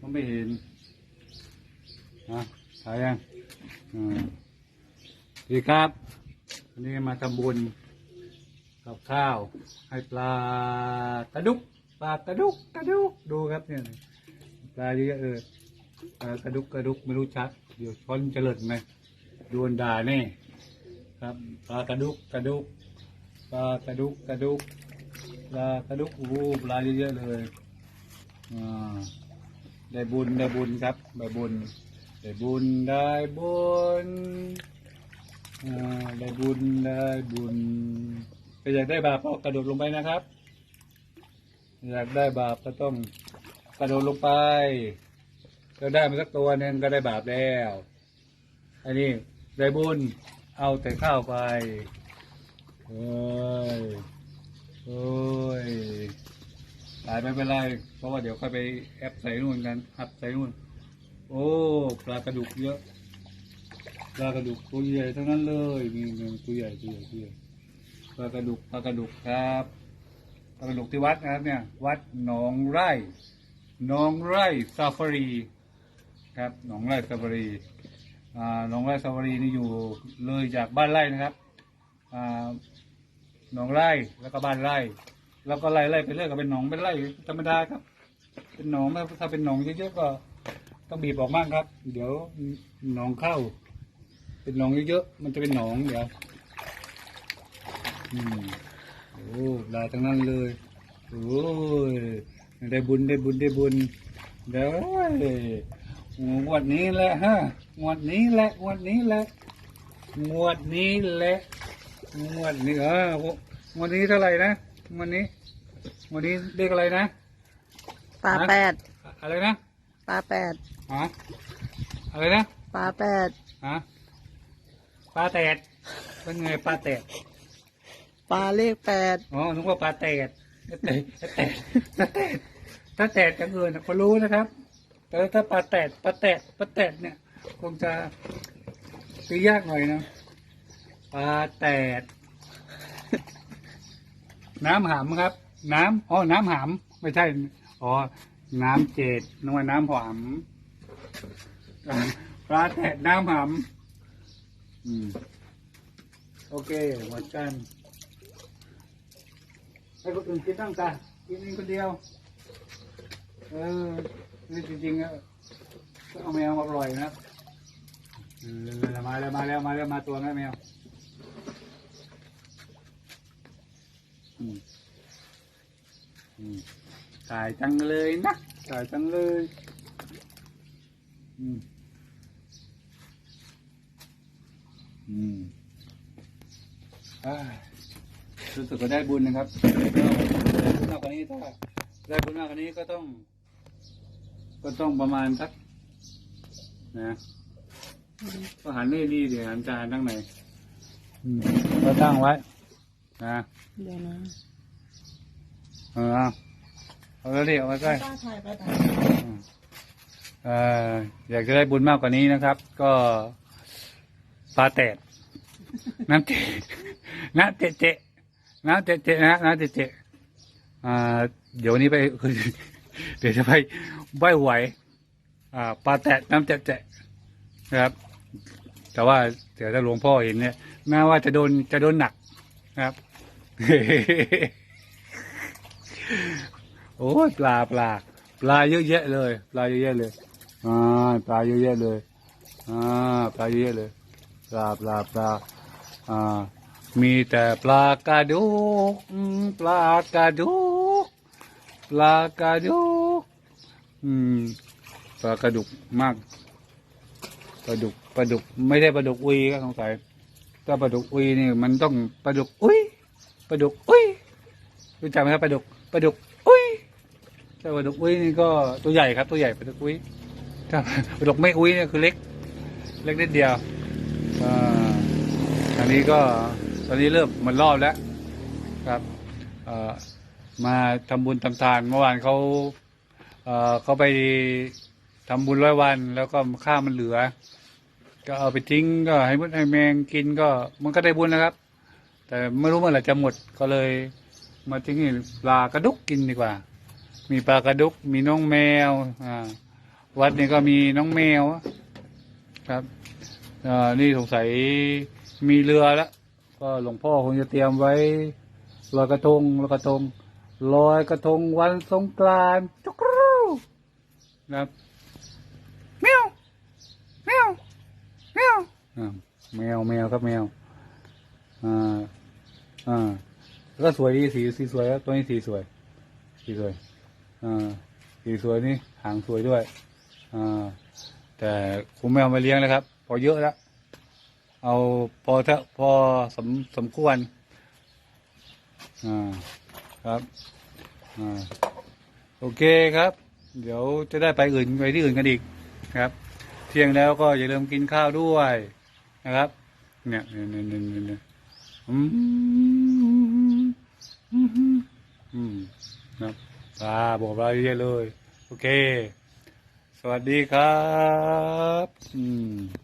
ก็ไม่เห็นนะถ่ายยังอ่าดีครับ วันนี้มาทำบุญกับข้าว ให้ปลากระดุกปลากระดุกกระดุกดูครับเนี่ยปลาเยอะเออปลากระดุกกระดุกไม่รู้ชัด เดี๋ยวช้อนเจะเลิดไหมโดนด่าแน่ครับปลากระดุกกระดุกปลากระดุกกระดุกปลากระดุกโอ้ปลาเยอะเลย อ่าได้บุญได้บุญครับได้บุญได้บุญได้บุญอ่าได้บุญได้บุญก็อยากได้บาปก็กระโดดลงไปนะครับ อยากได้บาปก็ต้องกระโดดลงไปก็ได้มาสักตัวหนึ่งก็ได้บาปแล้วอันนี้ได้บุญเอาแต่ข้าวไปโอ้ยโอ้ยายไม่เป็นไร เพราะว่าเดี๋ยวค่อยไปแอปใส่นู่นกันอัดใส่นู่น โอ้ปลากระดูกเยอะ ปลากระดูกตัวใหญ่ทั้งนั้นเลยมีหนึ่งตัวใหญ่ตัวใหญ่ตัวใหญ่ปลากระดูกปลากระดูกครับปลากระดูกที่วัดนะครับเนี่ย วัดหนองไร่หนองไร่ซาฟารีครับหนองไร่ซาฟารีอ่าหนองไร่ซาฟารีนี่อยู่เลยจากบ้านไร่นะครับอ่าหนองไร่แล้วก็บ้านไร่ แล้วก็ไล่ไล่ไปเรื่อยก็เป็นหนองเป็นไร่ธรรมดาครับ เป็นหนองถ้าเป็นหนองเยอะๆก็ต้องบีบออกมากครับ เดี๋ยวหนองเข้า เป็นหนองเยอะๆมันจะเป็นหนองเดี๋ยวอืมโอ้ลาทั้งนั้นเลยโอ้ยได้บุญได้บุญได้บุญเดี๋ยวงวดนี้แหละฮะงวดนี้แหละงวดนี้แหละงวดนี้แหละงวดนี้เอองวดนี้เท่าไหร่นะ วดนี้งวดนี้เรียกอะไรนะ ปลาแปดอะไรนะปลาแปดฮะอะไรนะปลาแปดฮะปลาแตดเป็นไงปลาแตดปลาเลขแปดอ๋อนึกว่าปลาแตดแตดแตดแตดถ้าแตดกันเงินก็รู้นะครับ แต่ถ้าปลาแตดปลาแตดปลาแตดเนี่ย คงจะตียากหน่อยนะปลาแตด น้ำหำครับ น้ำอ๋อน้ำหำไม่ใช่อ๋อน้ำเจดนึกว่าน้ำหำปลาแตดน้ำหำอืมโอเคหมดกันให้คนอื่นกินบ้งจ้ะกินเองคนเดียว เออนี่จริงๆอะก็เอาแมวมาปล่อยนะ มาแล้วมาแล้วมาแล้วมาตัวแม่แมว อืมอืมตายจังเลยนะตายจังเลยอืมอืมอ่ารู้สึกว่าได้บุญนะครับก็ได้บุญมากกว่านี้ถ้าได้บุญมากกว่านี้ก็ต้อง ก็ต้องประมาณสักนะก็หันนี่ดีเดี๋ยวหันจานตั้งไหนอืมก็ตั้งไว้ นะเดี๋ยวนะเออเอาเอาแล้วเดี๋ยวเอาไว้ใกล้ป้าถ่ายไปถ่ายอืมเอ่ออยากจะได้บุญมากกว่านี้นะครับ ก็ปลาแตดน้ำเจน้ำเจเจน้ำเจเจนะน้ำเจเจอ่าเดี๋ยวนี้ไปเดี๋ยวจะไปไหว้ไหวอ่าปลาแตดน้ำเจเจนะครับ แต่ว่าเดี๋ยวถ้าหลวงพ่อเห็นเนี่ยน่าว่าจะโดนจะโดนหนักนะครับ โอ้ยปลาปลาปลาเยอะแยะเลย ปลาเยอะแยะเลยอ่าปลาเยอะแยะเลยอ่าปลาเยอะแยะเลย ปลาปลาปลาอ่ามีแต่ปลากระดูกปลากระดูกปลากระดูกอืมปลากระดุกมากปลาดุกปลาดุก ไม่ได้ปลาดุกอุยก็สงสัยถ้าปลาดุกอุยนี่มันต้องปลาดุกอุ้ย ลาดุกอุ้ยรู้จักไหมครับปลาดุกปลาดุกอุ้ยถ้าปลาดุกอุ้ยนี่ก็ตัวใหญ่ครับตัวใหญ่ปลาดุกอุ้ยถ้าปลาดุกไม่อุ้ยเนี่ยคือเล็ก เล็กนิดเดียวอ่าอันนี้ก็ตอนนี้เริ่มมันรอบแล้วครับเอ่อมาทำบุญทำทานเมื่อวานเขาเอ่อเขาไปทำบุญร้อยวัน แล้วก็ข้าวมันเหลือ ก็เอาไปทิ้งก็ให้มดให้แมงกินก็มันก็ได้บุญนะครับ แต่ไม่รู้เมื่อไหร่จะหมดก็เลย มาทิ้งให้ปลากระดุกกินดีกว่ามมีปลากระดุก มีน้องแมวอ่าวัดนี้ก็มีน้องแมวครับอ่านี่สงสัยมีเรือแล้วก็หลวงพ่อคงจะเตรียมไว้ลอยกระทงลอยกระทงลอยกระทงวันสงกรานต์จุกรูนะครับแมวแมวแมวอ่าแมวแมวครับแมวอ่า อ่าแล้วก็สวยดีสีสีสวยครับตัวนี้สีสวย สีสวยอ่าสีสวยนี่หางสวยด้วยอ่าแต่คุณไม่เอามาเลี้ยงแล้วครับ พอเยอะแล้วเอาพอเถอะพอสมสมควรอ่าครับอ่าโอเคครับ เดี๋ยวจะได้ไปอื่นไปที่อื่นกันอีกครับ เที่ยงแล้วก็อย่าลืมกินข้าวด้วยนะครับ เนี่ยเนี่ยเนี่ยเนี่ย อืมอืมอืมอืมครับปลาบอกปลาเยอะเลย โอเค สวัสดีครับ อืม